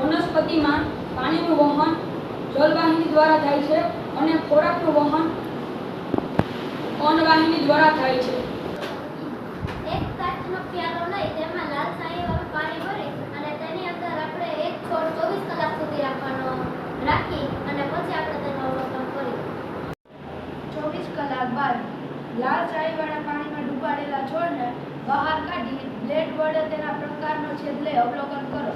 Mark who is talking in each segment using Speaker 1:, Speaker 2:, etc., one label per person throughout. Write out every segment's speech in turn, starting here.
Speaker 1: વનસ્પતિમાં પાણીનું વહન જલવાહિની દ્વારા થાય છે અને ખોરાકનું વહન અન્નવાહિની દ્વારા થાય છે.
Speaker 2: એક કાચનો પ્યાલો લઈ તેમાં લાલ શાહીવાળું પાણી ભરી અને તેની અંદર આપણે એક છોડ ચોવીસ કલાક સુધી રાખવાનો રાખી અને પછી આપણે તેનું અવલોકન કરી
Speaker 3: ચોવીસ કલાક બાદ લાલ ચાયવાળા પાણીમાં ડૂબાડેલા છોડને બહાર કાઢી બ્લેડ વડે તેના પ્રકારનો છેદ લઈ અવલોકન કરો.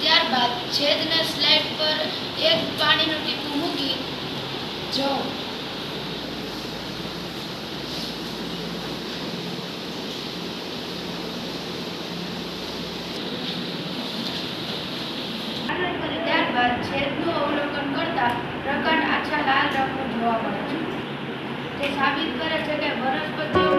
Speaker 3: ત્યારબાદ છેદને સ્લાઇડ પર એક પાણીનું ટીપું મૂકી જો છેદનું અવલોકન કરતા પ્રકાંડ આછા લાલ રંગનું જોવા મળે છે તે સાબિત કરે છે કે વનસ્પતિઓમાં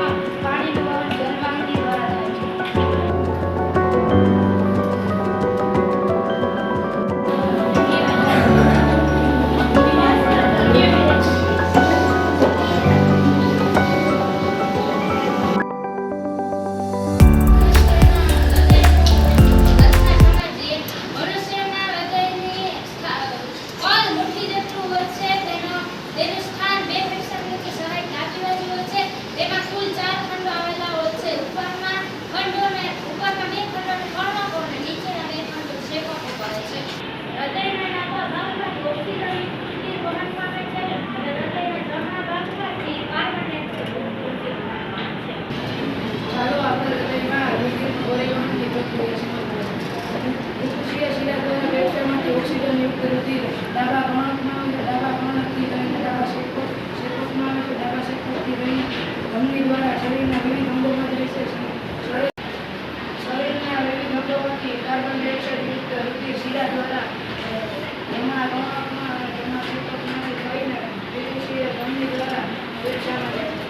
Speaker 3: વિવિધ અંગોમાંથી કાર્બન ડાયોક્સાઇડયુક્ત રુધિર શિરા દ્વારા. અ, રણકમાં જમા શેકોટમાં થઈને ફુફુસિયા ધમની દ્વારા ફેફસામાં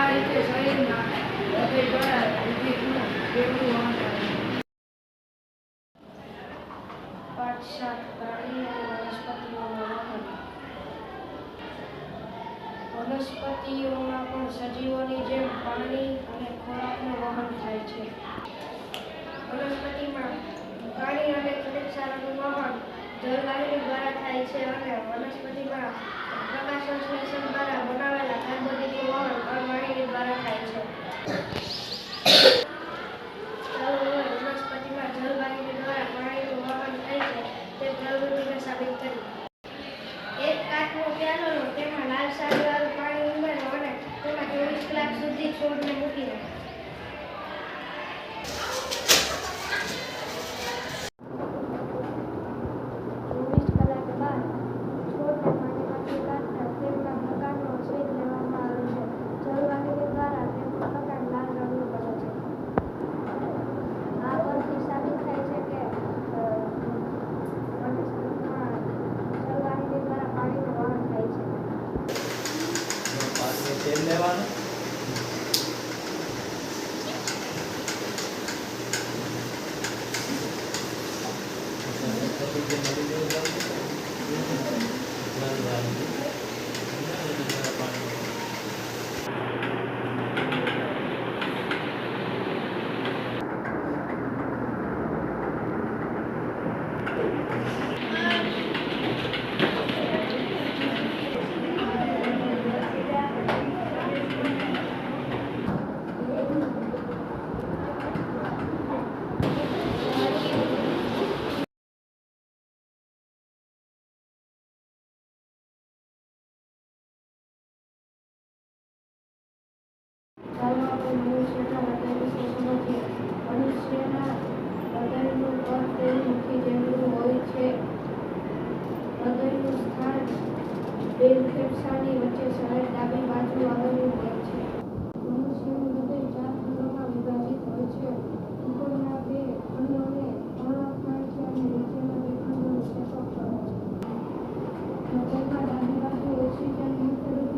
Speaker 3: આ રીતે શરીરમાં હૃદય દ્વારા બેવડું વહન કરે છે. સાત વનસ્પતિઓમાં પણ સજીવોની જેમ પાણી અને ખોરાકનું વહન થાય છે. વનસ્પતિમાં પાણી અને ખનિજ સારનું વહન જળવાયુ દ્વારા થાય છે અને વનસ્પતિમાં પ્રકાશસંશ્લેષણ દ્વારા બનાવેલા કાર્બોદિતનું વહન અણવાહિની દ્વારા થાય છે. લાલ શાહીવાળું પાણી ઉમેરો અને તેમાં ચોવીસ કલાક સુધી છોડને મૂકી રાખો ચોવીસ કલાક બાદ છોડને પાણીમાંથી કાઢતા તેમના પ્રકારનો છેદ લેવામાં આવે છે જલવાહિની દ્વારા તેમનો પ્રકાર લાલ રંગનું બને છે આ પરથી સાબિત થાય છે કે અ, વનસ્પતિમાં જલવાહિની દ્વારા પાણીનું વહન થાય છે
Speaker 4: પાછળ તેલ લેવાનું
Speaker 3: ચાલો આપણે મનુષ્યના મનુષ્યના હૃદયનું પદ તેની મુઠ્ઠી જેટલું હોય છે હૃદયનું સ્થાન બે ફેફસાની વચ્ચે સહેજ ડાબી બાજુ આવેલું હોય છે મનુષ્યનું હૃદય ચાર ખંડોમાં વિભાજિત હોય છે ઉપરના બે ખંડોને કહે છે અને નીચેના બે ખંડોને શેષક કહે છે હૃદયમાં ડાબી બાજુ ઓક્સિજન યુક્ત